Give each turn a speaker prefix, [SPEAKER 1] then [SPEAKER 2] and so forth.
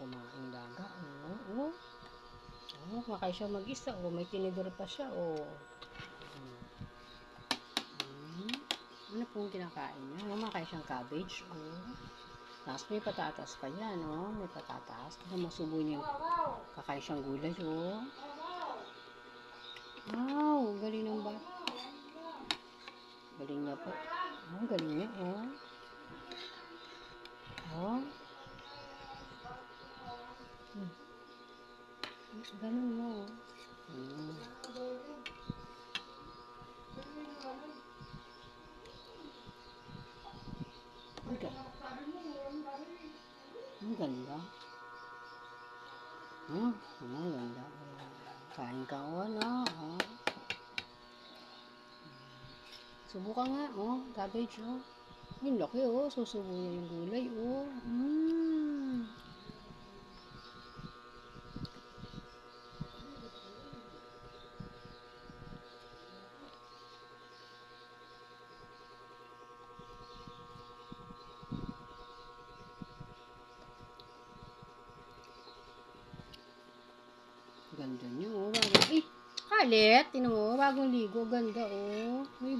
[SPEAKER 1] kumain daga. Oo, oo. Oo, kumakain siya mag-isa. Oo, may tinidor pa siya. Oo. Mm. Mm. Ano pong kinakain niya? Oo, kumakain siyang cabbage. Oo. Tapos may patatas pa yan, oh. May patatas. Kasi masubo niya. Kakain siyang gulay, oh. Wow, galing ng bat. Galing niya po. Oh, galing niya, oh. Oh. Ganun mo, oh. Hmm. Ang ga- Ang ganda. Hmm, ang ganda. Kain ka, oh, á, Oh. Subukan nga, oh. Cabbage, oh. Ang laki, oh. Susubo niya yung gulay, oh. Ganda niya, oh. Bagong, eh, kalit. Tinan mo, bagong ligo. Ganda, oh. May.